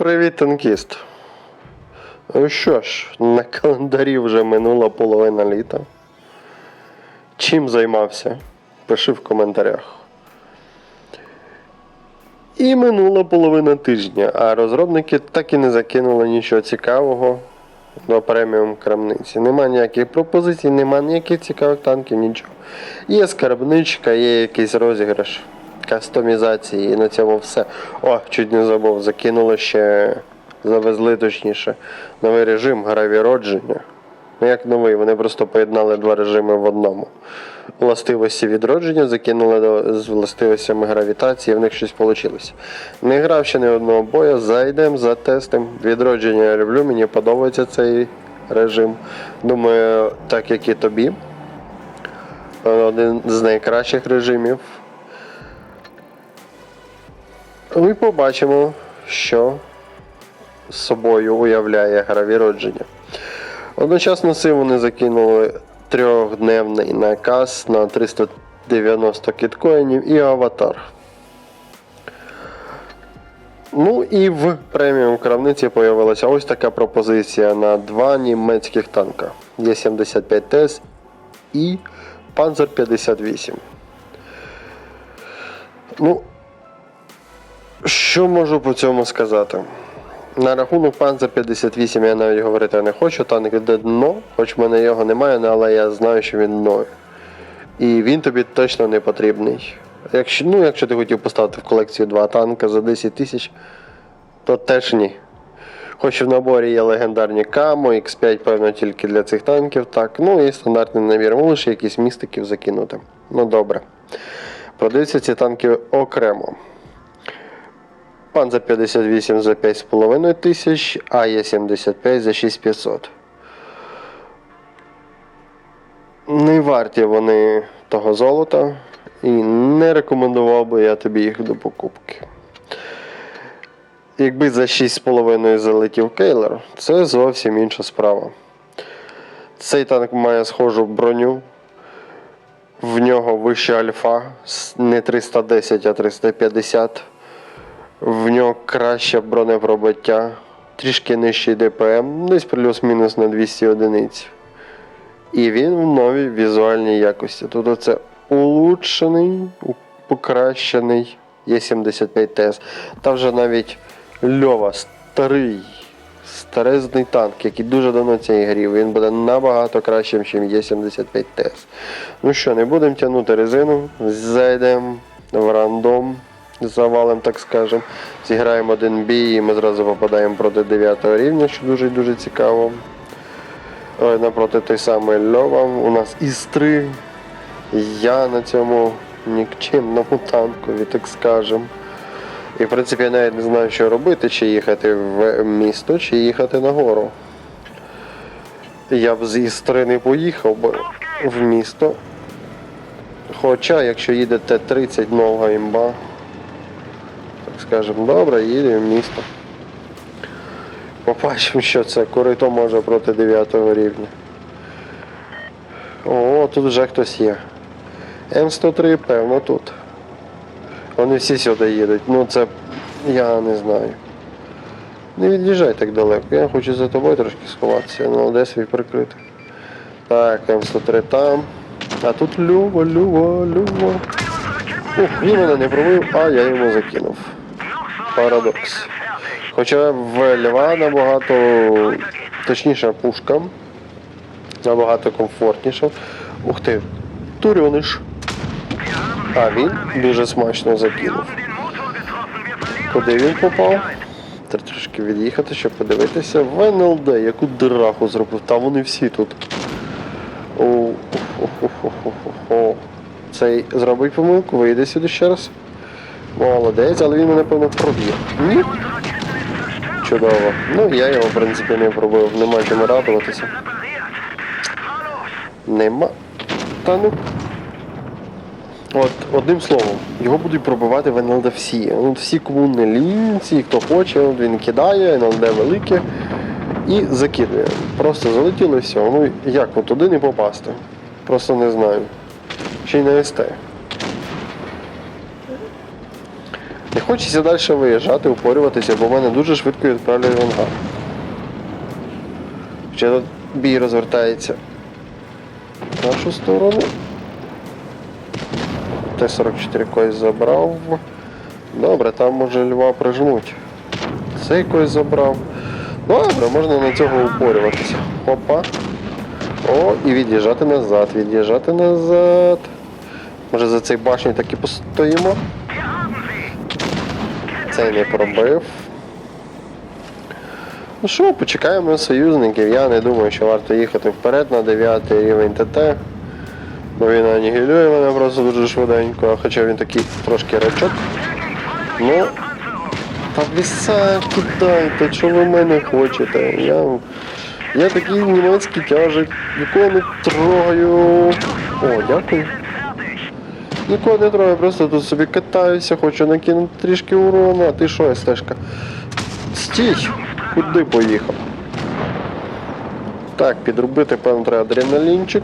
Привіт, танкіст. Ну що ж, на календарі вже минула половина літа. Чим займався? Пиши в коментарях. І минула половина тижня, а розробники так і не закинули нічого цікавого до преміум крамниці. Нема ніяких пропозицій, нема ніяких цікавих танків, нічого. Є скарбничка, є якийсь розіграш, кастомізації, і на цьому все. О, чуть не забув, закинули ще, завезли точніше, новий режим гра відродження. Ну як новий, вони просто поєднали два режими в одному. Властивості відродження закинули з властивостями гравітації, в них щось вийшло. Не грав ще ні одного бою, зайдемо, затестимо. Відродження я люблю, мені подобається цей режим. Думаю, так як і тобі. Один з найкращих режимів. Ми побачимо, що з собою уявляє гра відродження. Одночасно цим вони закинули трьохдневний наказ на 390 кіткоїнів і аватар. Ну і в преміум крамниці появилася ось така пропозиція на два німецьких танка Є75 ТС і Panzer 58. Ну, що можу по цьому сказати? На рахунок Panzer 58 я навіть говорити не хочу, танк йде дно, хоч в мене його немає, але я знаю, що він дно. І він тобі точно не потрібний. Якщо, ну, якщо ти хотів поставити в колекцію два танка за 10 тисяч, то теж ні. Хоч в наборі є легендарні Камо, X5, певно, тільки для цих танків, так. Ну і стандартний набір, ну лише якісь містиків закинути. Ну добре. Продаються ці танки окремо. Пан за 58 за 5,5 тисяч, а є 75 за 6500. Не варті вони того золота. І не рекомендував би я тобі їх до покупки. Якби за 6,5 залетів Кейлер, це зовсім інша справа. Цей танк має схожу броню. В нього вища альфа, не 310, а 350. В нього краще бронепробиття, трішки нижчий ДПМ, десь плюс-мінус на 200 одиниць. І він в новій візуальній якості. Тобто це улучшений, покращений Є75 ТС. Та вже навіть Льова, старий, старезний танк, який дуже давно цій грі, він буде набагато кращим, ніж Є75 ТС. Ну що, не будемо тягнути резину, зайдемо в рандом, завалом, так скажемо. Зіграємо один бій і ми зразу попадаємо проти 9 рівня, що дуже дуже цікаво. Напроти той самий Льова. У нас із три. Я на цьому нікчемному танкові, так скажемо. І в принципі я навіть не знаю, що робити, чи їхати в місто, чи їхати на гору. Я б з Істри не поїхав би в місто. Хоча, якщо їде Т-30 нова імба, скажемо, добре, їдемо в місто. Побачимо, що це. Корито може проти 9 рівня. О, тут вже хтось є. М103, певно, тут. Вони всі сюди їдуть. Ну це я не знаю. Не від'їжджай так далеко. Я хочу за тобою трошки сховатися, ну де свій прикрити. Так, М103 там. А тут Люва, Люва, Люва. Ух, він мене не пробив, а я йому закинув. Парадокс. Хоча в Льва набагато точніша пушка. Набагато комфортніша. Ух ти, турьониш. А він дуже смачно закинув. Куди він попав? Треба трошки від'їхати, щоб подивитися. В НЛД, яку драху зробив. Та вони всі тут. О, о, о, о, о, о, о. Цей зробить помилку, вийде сюди ще раз. Молодець, але він мене напевно проб'є. Ні? Чудово. Ну я його в принципі не пробив, нема чому радуватися. Нема. Та ну. От, одним словом, його будуть пробивати в НЛД всі. Ну, всі, кому не всі, хто хоче, от він кидає, НЛД велике і закидує. Просто залетіло і все. Ну як от туди не попасти? Просто не знаю. Ще й на СТ. Не хочеться далі виїжджати, упорюватися, бо в мене дуже швидко відправляють в ангар. Ще тут бій розвертається. В нашу сторону. Т-44 когось забрав. Добре, там може льва прижмуть. Цей когось забрав. Добре, можна на цього упорюватися. Опа. О, і від'їжджати назад, від'їжджати назад. Може за цей башню так і постоїмо. Не пробив. Ну що, почекаємо союзників. Я не думаю, що варто їхати вперед на 9 рівень ТТ. Бо він анігілює мене просто дуже швиденько, хоча він такий трошки рачок. Ну, та віса кидайте, що ви мене хочете? Я, я такий німецький тяжик, нікого не трогаю. О, дякую. Нікого не трогаю, просто тут собі катаюся, хочу накинути трішки урону, а ти що, стежка? Стій! Куди поїхав? Так, підробити, певно, треба адреналінчик.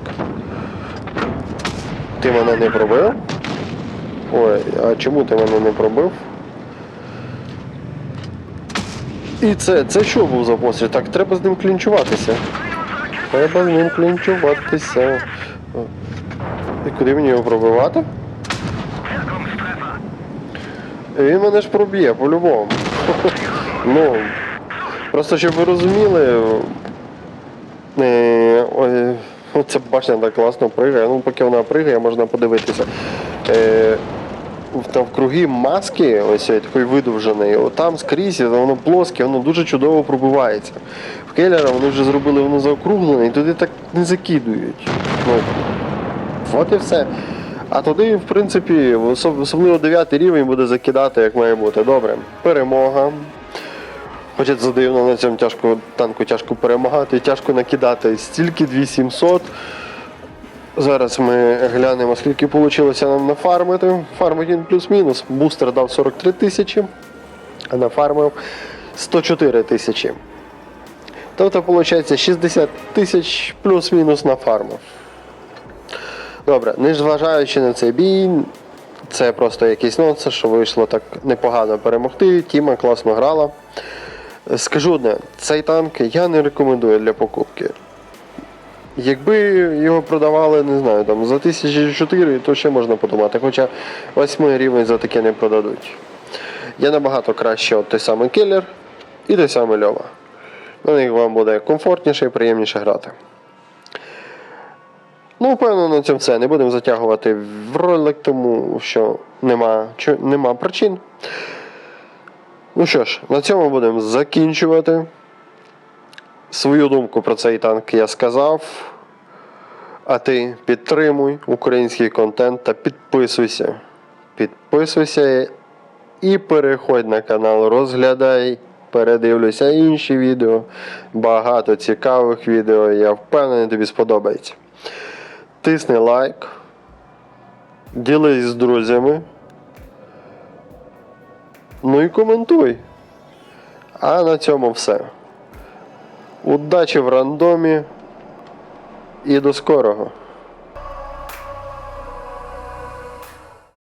Ти мене не пробив? Ой, а чому ти мене не пробив? І це, це що був за постріл? Так, треба з ним клінчуватися. Треба з ним клінчуватися. І куди мені його пробивати? Він мене ж проб'є, по-любому. Ну, просто щоб ви розуміли. Е, ой, Ця башня так класно пригає. Ну, поки вона пригає, можна подивитися. Е, там в круги маски, ось такої видовженої, там скрізь воно плоске, воно дуже чудово пробивається. В Келлера вони вже зробили воно заокруглене і туди так не закидують. Ну, от і все. А туди, в принципі, особливо 9 рівень буде закидати, як має бути. Добре. Перемога. Хоча це дивно на цьому тяжко, танку тяжко перемагати, тяжко накидати. Стільки 2700. Зараз ми глянемо, скільки вийшло нам нафармити. Фармить плюс-мінус. Бустер дав 43 тисячі, а нафармив 104 тисячі. Тобто, виходить, 60 тисяч плюс-мінус нафармив. Добре, не зважаючи на цей бій, це просто якийсь нонсенс, що вийшло так непогано перемогти. Тіма класно грала. Скажу одне, цей танк я не рекомендую для покупки. Якби його продавали, не знаю, там за 1004, то ще можна подумати. Хоча 8 рівень за таке не продадуть. Є набагато краще от той самий киллер і той самий Льова. На них вам буде комфортніше і приємніше грати. Ну, впевнено, на цьому все. Не будемо затягувати в ролик, тому що нема, чо- нема причин. Ну що ж, на цьому будемо закінчувати. Свою думку про цей танк я сказав. А ти підтримуй український контент та підписуйся. Підписуйся і переходь на канал, розглядай, передивлюйся інші відео. Багато цікавих відео. Я впевнений, тобі сподобається. Тисни лайк, ділись з друзями. Ну і коментуй. А на цьому все. Удачі в рандомі і до скорого!